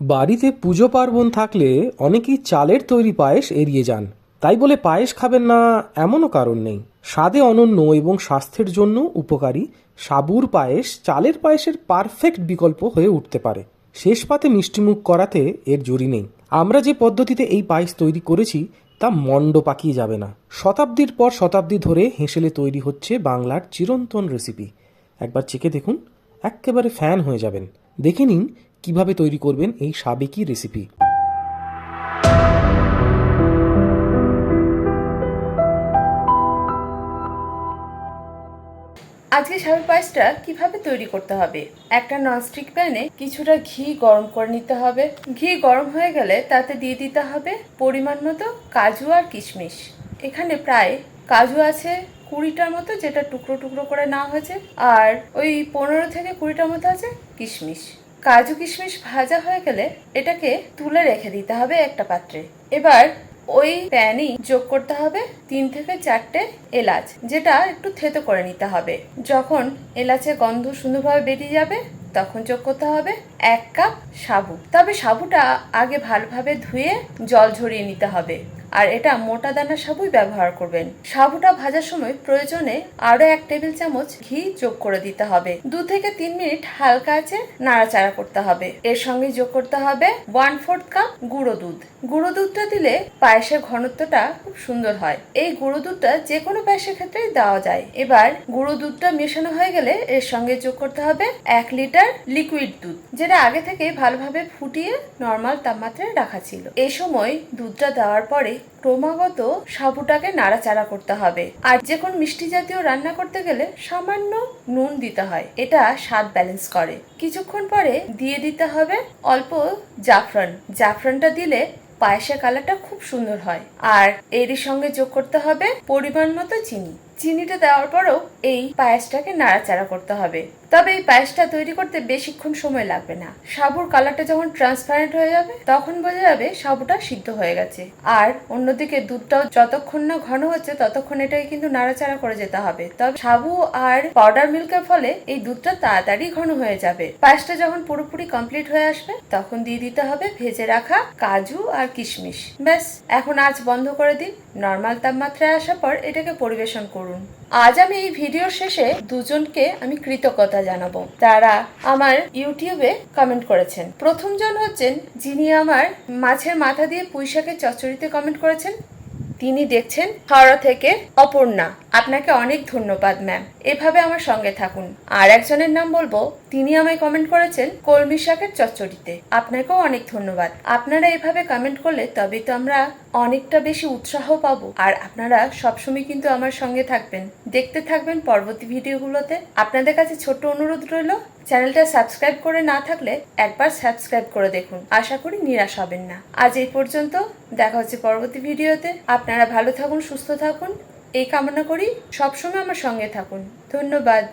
বাড়িতে পুজো পার্বণ থাকলে অনেকেই চালের তৈরি পায়েস এড়িয়ে যান। তাই বলে পায়েস খাবেন না এমনও কারণ নেই। স্বাদে অনন্য এবং স্বাস্থ্যের জন্য উপকারী সাবুর পায়েস চালের পায়েসের পারফেক্ট বিকল্প হয়ে উঠতে পারে। শেষ পাতে মিষ্টিমুখ করাতে এর জুরি নেই। আমরা যে পদ্ধতিতে এই পায়েস তৈরি করেছি, তা মণ্ড পাকিয়ে যাবে না। শতাব্দীর পর শতাব্দী ধরে হেঁসেলে তৈরি হচ্ছে বাংলার চিরন্তন রেসিপি একবার চেখে দেখুন এক্কেবারে ফ্যান হয়ে যাবেন। দেখে নিন কীভাবে তৈরি করবেন এই সাবেকি রেসিপি আজকে সাবের পায়েসটা কীভাবে তৈরি করতে হবে? একটা ননস্টিক প্যানে কিছুটা ঘি গরম করে নিতে হবে। ঘি গরম হয়ে গেলে তাতে দিয়ে দিতে হবে পরিমাণ মতো কাজু আর কিশমিশ। এখানে প্রায় কাজু আছে কুড়িটার মতো যেটা টুকরো টুকরো করে নেওয়া হয়েছে, আর ওই পনেরো থেকে কুড়িটার মতো আছে কিশমিশ। কাজু কিশমিশ ভাজা হয়ে গেলে এটাকে তুলে রেখে দিতে হবে একটা পাত্রে। এবার ওই প্যানই যোগ করতে হবে তিন থেকে চারটে এলাচ, যেটা একটু থেতো করে নিতে হবে। যখন এলাচের গন্ধ সুন্দরভাবে বেরিয়ে যাবে, তখন যোগ করতে হবে এক কাপ সাবু। তবে সাবুটা আগে ভালোভাবে ধুয়ে জল ঝরিয়ে নিতে হবে। আর এটা মোটা দানা সাবুই ব্যবহার করবেন। সাবুটা ভাজার সময় প্রয়োজনে আরও এক টেবিল চামচ ঘি যোগ করে দিতে হবে। দু থেকে তিন মিনিট হালকা আছে নাড়াচাড়া করতে হবে। এর সঙ্গে যোগ করতে হবে ওয়ান ফোর্থ কাপ গুঁড়ো দুধ। গুঁড়ো দুধটা দিলে পায়েসের ঘনত্বটা খুব সুন্দর হয়। এই গুঁড়ো দুধটা যে কোনো পায়েসের ক্ষেত্রে দেওয়া যায়। এবার গুঁড়ো দুধটা মেশানো হয়ে গেলে এর সঙ্গে যোগ করতে হবে এক লিটার লিকুইড দুধ যেটা আগে থেকে ভালোভাবে ফুটিয়ে নর্মাল তাপমাত্রায় রাখা ছিল। এই সময় দুধটা দেওয়ার পরে ক্রমাগত সাবুটাকে নাড়াচাড়া করতে হবে। আর যে কোনো মিষ্টি জাতীয় রান্না করতে গেলে সামান্য নুন দিতে হয়। এটা স্বাদ ব্যালেন্স করে। কিছুক্ষণ পরে দিয়ে দিতে হবে অল্প জাফরান। জাফরানটা দিলে পায়েসের কালারটা খুব সুন্দর হয়। আর এরই সঙ্গে যোগ করতে হবে পরিমাণ মতো চিনি। চিনিটা দেওয়ার পরেও এই পায়েসটাকে নাড়াচাড়া করতে হবে। তবে এই পায়েসটা তৈরি করতে বেশিক্ষণ সময় লাগবে না। সাবুর কালারটা যখন ট্রান্সপারেন্ট হয়ে যাবে, তখন বোঝা যাবে সাবুটা সিদ্ধ হয়ে গেছে। আর অন্যদিকে দুধটাও যতক্ষণ না ঘন হচ্ছে, ততক্ষণ এটাকে কিন্তু নাড়াচাড়া করে যেতে হবে। তবে সাবু আর পাউডার মিল্কের ফলে এই দুধটা তাড়াতাড়ি ঘন হয়ে যাবে। পায়েসটা যখন পুরোপুরি কমপ্লিট হয়ে আসবে, তখন দিয়ে দিতে হবে ভেজে রাখা কাজু আর কিশমিশ। ব্যাস, এখন আজ বন্ধ করে দিন। নর্মাল তাপমাত্রায় আসার পর এটাকে পরিবেশন করুন। আজ আমি এই ভিডিওর শেষে দুজনকে আমি কৃতজ্ঞতা জানাব। তারা আমার ইউটিউবে কমেন্ট করেছেন। প্রথমজন হচ্ছেন যিনি আমার মাছের মাথা দিয়ে পুঁইশাকের চচ্চড়িতে কমেন্ট করেছেন। তিনি দেখছেন হাওড়া থেকে অপর্ণা। আপনাকে অনেক ধন্যবাদ ম্যাম এভাবে আমার সঙ্গে থাকুন। আর একজনের নাম বলব, তিনি আমায় কমেন্ট করেছেন কলমি শাকের চচ্চড়িতে। আপনাকেও অনেক ধন্যবাদ। আপনারা এভাবে কমেন্ট করলে তবে তো আমরা অনেকটা বেশি উৎসাহ পাবো। আর আপনারা সবসময় কিন্তু আমার সঙ্গে থাকবেন। দেখতে থাকবেন পরবর্তী ভিডিওগুলোতে। আপনাদের কাছে ছোট্ট অনুরোধ রইল, চ্যানেলটা সাবস্ক্রাইব করে না থাকলে একবার সাবস্ক্রাইব করে দেখুন। আশা করি নিরাশ হবেন না। আজ এই পর্যন্ত, দেখা হচ্ছে পরবর্তী ভিডিওতে। আপনারা ভালো থাকুন, সুস্থ থাকুন। এই কামনা করি সবসময় আমার সঙ্গে থাকুন। ধন্যবাদ।